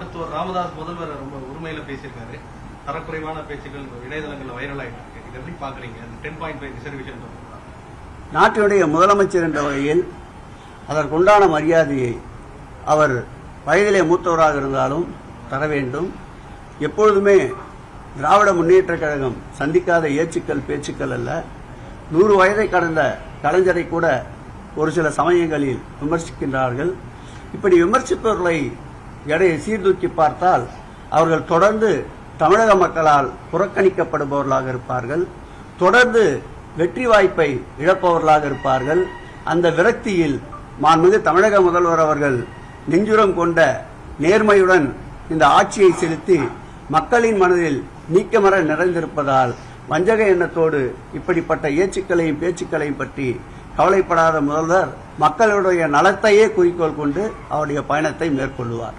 மருத்துவர் ராமதாஸ் முதல்வர் ரொம்ப உரிமையில பேசியிருக்காரு. தரக்குறைவான பேச்சுகள் இணையதளங்கள்ல வைரல் ஆயிட்டு இருக்கு இது எப்படி பாக்குறீங்க? அந்த டென் பாயிண்ட் ஃபைவ் ரிசர்வேஷன் நாட்டினுடைய முதலமைச்சர் என்ற வகையில் அதற்குண்டான மரியாதையை அவர் வயதிலே மூத்தவராக இருந்தாலும் தர வேண்டும். எப்பொழுதுமே திராவிட முன்னேற்றக் கழகம் சந்திக்காத ஏச்சுக்கள் பேச்சுக்கள் அல்ல. நூறு வயதை கடந்த கலைஞரை கூட ஒரு சில சமயங்களில் விமர்சிக்கின்றார்கள். இப்படி விமர்சிப்பவர்களை எடையை சீர்தூக்கி பார்த்தால் அவர்கள் தொடர்ந்து தமிழக மக்களால் புறக்கணிக்கப்படுபவர்களாக இருப்பார்கள். தொடர்ந்து வெற்றி வாய்ப்பை இழப்பவர்களாக இருப்பார்கள். அந்த விரக்தியில் மாண்புமிகு தமிழக முதல்வர் அவர்கள் நெஞ்சுரம் கொண்ட நேர்மையுடன் இந்த ஆட்சியை செலுத்தி மக்களின் மனதில் நீக்கமர நிறைந்திருப்பதால் வஞ்சக எண்ணத்தோடு இப்படிப்பட்ட ஏச்சுக்களையும் பேச்சுக்களையும் பற்றி கவலைப்படாத முதல்வர் மக்களுடைய நலத்தையே குறிக்கோள் கொண்டு அவருடைய பயணத்தை மேற்கொள்வார்.